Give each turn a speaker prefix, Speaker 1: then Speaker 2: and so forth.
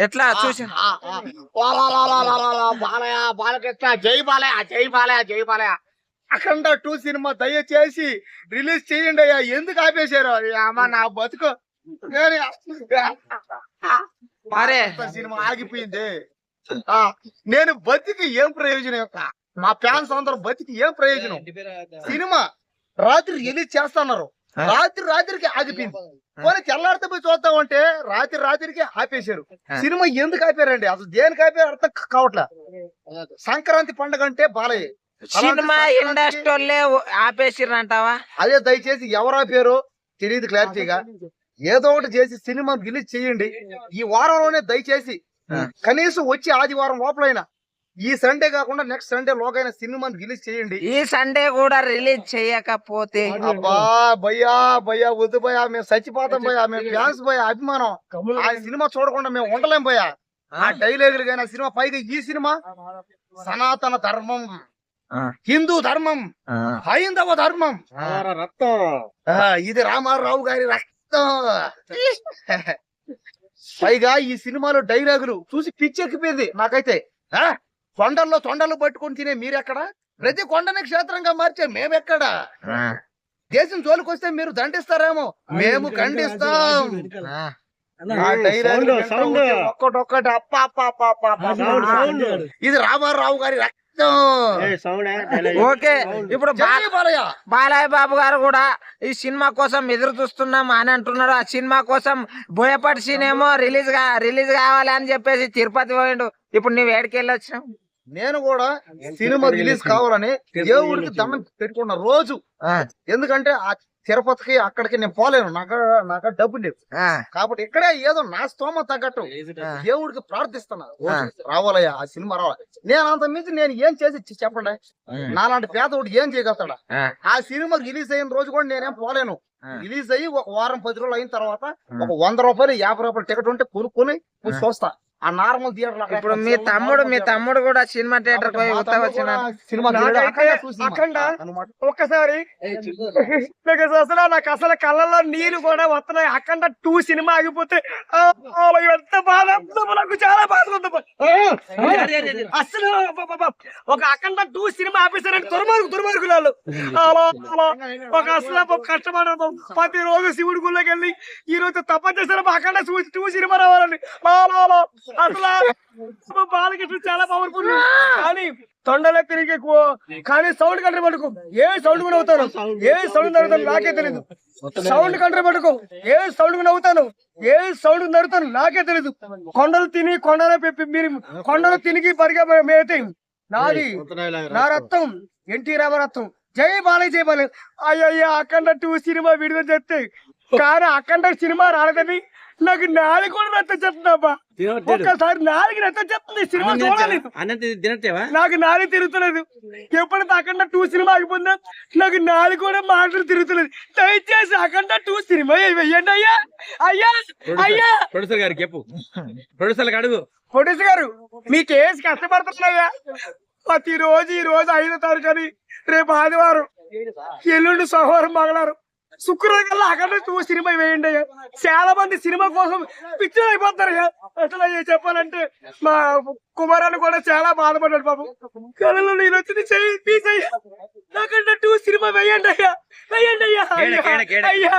Speaker 1: ఎట్లా చూసి
Speaker 2: బాలయ్య బాలకృష్ణ జై బాలయ్య జై బాలయ్య జై బాలయ్య. అఖండ టూ సినిమా దయచేసి రిలీజ్ చేయండి అయ్యా. ఎందుకు ఆపేశారు? అమ్మా నా బతుకు. సినిమా ఆగిపోయింది. ఆ, నేను బతికి ఏం ప్రయోజనం యొక్క? మా ఫ్యాన్స్ అందరూ బతికి ఏం ప్రయోజనం? సినిమా రాత్రి రిలీజ్ చేస్తున్నారు. రాత్రి రాత్రికి ఆగిపోయింది. పోనీ తెల్లారితే పోయి చూద్దామంటే రాత్రి రాత్రికి ఆపేశారు. సినిమా ఎందుకు ఆపారండి? అసలు దేనికి ఆపారు? అర్థం కావట్లే? సంక్రాంతి పండుగ అంటే బాలయ్య
Speaker 1: సినిమా
Speaker 2: అలాంటి
Speaker 1: ఇండస్ట్రీ వాళ్ళే ఆపేసిర్రంటావా?
Speaker 2: అదే దయచేసి ఎవరు ఆపారో? తెలియదు క్లారిటీగా. ఏదో ఒకటి చేసి సినిమా రిలీజ్ చేయండి. ఈ వారంలోనే దయచేసి. కనీసం వచ్చి ఆదివారం లోపలైనా ఈ సండే కాకుండా నెక్స్ట్ సండే లోకైనా సినిమాని రిలీజ్ చేయండి.
Speaker 1: ఈ సండే కూడా రిలీజ్ చేయకపోతే
Speaker 2: అబ్బా భయ్యా భయ్యా వద్దు భయ్యా మేము చచ్చిపోతాం భయ్యా మేము ఫ్యాన్స్ భయ్యా అభిమానం. ఆ సినిమా చూడకుండా మేము ఉండలేం భయ్యా. ఆ? డైలాగులు కానీ సినిమా పైగా ఈ సినిమా సనాతన ధర్మం. హిందూ ధర్మం హైందవ ధర్మం.
Speaker 1: ఆ.
Speaker 2: ఆ, ఇది రామారావు గారి రక్తం. పైగా ఈ సినిమాలో డైలాగులు చూసి పిచ్చెక్కిపోయింది నాకైతే. ఆ? కొండల్లో తొండలు పట్టుకొని తినే మీరెక్కడ? ప్రతి కొండని క్షేత్రంగా మార్చే మేమెక్కడ?
Speaker 1: ఆ,
Speaker 2: దేశం జోలికొస్తే మీరు దండిస్తారేమో? మేము ఖండిస్తాం. ఒక్కటొక్కటి అప్ప అప్ప అప్ప అప్ప అప్ప అప్ప. ఇది రామారావు గారి రక్తం.
Speaker 1: ఓకే ఇప్పుడు
Speaker 2: బాలయ్య.
Speaker 1: బాలయ్య బాబు గారు కూడా ఈ సినిమా కోసం ఎదురు చూస్తున్నాం అని అంటున్నారు ఆ సినిమా కోసం బోయపాటి సీన్ ఏమో రిలీజ్గా రిలీజ్ కావాలి అని చెప్పేసి తిరుపతి పోయిండు. ఇప్పుడు నువ్వు ఏడికి వెళ్ళొచ్చినావు
Speaker 2: నేను కూడా సినిమా రిలీజ్ కావాలని దేవుడికి దండం పెట్టుకున్న రోజు. ఎందుకంటే ఆ తిరుపతికి అక్కడికి నేను పోలేను. నాకు నాకు డబ్బు లేవు. కాబట్టి ఇక్కడే ఏదో నా స్తోమ తగ్గట్టు. దేవుడికి ప్రార్థిస్తున్నా. రావాలయ్యా ఆ సినిమా రావాలి. నేను అంత మించి నేను ఏం చేసి చెప్పండి? నాలాంటి పేదోడు ఏం చేయగలుగుతాడా?
Speaker 1: ఆ,
Speaker 2: సినిమా రిలీజ్ అయిన రోజు కూడా నేనేం పోలేను. రిలీజ్ అయ్యి ఒక వారం పది రోజులు అయిన తర్వాత ఒక వంద రూపాయలు యాభై రూపాయలు టికెట్ ఉంటే కొనుక్కొని. చూస్తా. ఆ నార్మల్ థియేటర్
Speaker 1: ఇప్పుడు మీ తమ్ముడు మీ తమ్ముడు కూడా సినిమా థియేటర్ పోయి వచ్చిన
Speaker 2: సినిమా
Speaker 3: అఖండ ఒక్కసారి నాకు అసలు నాకు అసలు కళ్ళల్లో నీళ్ళు కూడా వస్తున్నాయి. అఖండ టూ సినిమా ఆగిపోతే ఎంత బాధ. నాకు చాలా బాధ అసలు. ఒక అఖండ టూ సినిమా ఆపేశారంటే దుర్మార్గు దుర్మార్గులు వాళ్ళు. ఒక అసలు ఒక కష్టపడదు ప్రతి రోజు శివుడి గుళ్ళకి వెళ్ళి ఈ రోజు తప్ప చేశారు అఖండ టూ- టూ సినిమా రావాలండి. అసలు బాలకృష్ణ చాలా పవర్ఫుల్ కానీ తొండలే తిరిగి కో- కానీ సౌండ్ కంట్రీ పట్టుకో. ఏ సౌండ్ కూడా అవుతాను ఏ సౌండ్ నవ్వుతాను నాకే తెలియదు సౌండ్ కంట్రీ పట్టుకో. ఏ సౌండ్కు నవ్వుతాను. ఏ సౌండ్ నవ్వుతాను నాకే తెలియదు కొండలు తిని కొండలు పెప్పి మీరు కొండలు తినిగి పరిగా మేతే నాది నా రక్తం ఎన్టీ రామరత్నం. జై బాలయ్య జై బాలయ్య అయ్యయ్య అఖండ టూ సినిమా విడుదల చేస్తే. కానీ అఖండ సినిమా రాలేదని నాకు నాలుగు కూడా రక్తం చెప్తుందబ్బా ఒక్కసారి నాలుగు రక్తం చెప్తుంది సినిమా చూడాలి.
Speaker 4: తినట్టేవా
Speaker 3: నాకు నాలుగు తిరుగుతలేదు. ఎప్పుడైతే అఖండ టూ సినిమా ఆగిపోయిందా? నాకు నాలుగు కూడా మాటలు తిరుగుతలేదు. దయచేసి అఖండ టూ సినిమా వెయ్యండి అయ్యా. అయ్యా అయ్యా.
Speaker 4: ప్రొడ్యూసర్ గారికి చెప్పు. ప్రొడ్యూసర్ అడుగు.
Speaker 3: ప్రొడ్యూసర్ గారు మీకు ఏసి కష్టపడుతున్నాయా ప్రతి రోజు ఈ రోజు ఐదో తారీఖు అని రేపు ఆదివారం. ఎల్లుండి సోమవారం మంగళవారం. శుక్రవారం కల్లా అక్కడ టూ సినిమా వేయండి. అయ్యా చాలా మంది సినిమా కోసం పిక్చర్ అయిపోతారు. అయ్యా అసలు అయ్యా చెప్పాలంటే మా కుమారాన్ని కూడా చాలా బాధపడ్డాడు బాబు కళలో నేను వచ్చింది. చెయ్యి తీసయ్యా నాకంటే టూ సినిమా వేయండి అయ్యా. వేయండి అయ్యా. అయ్యా.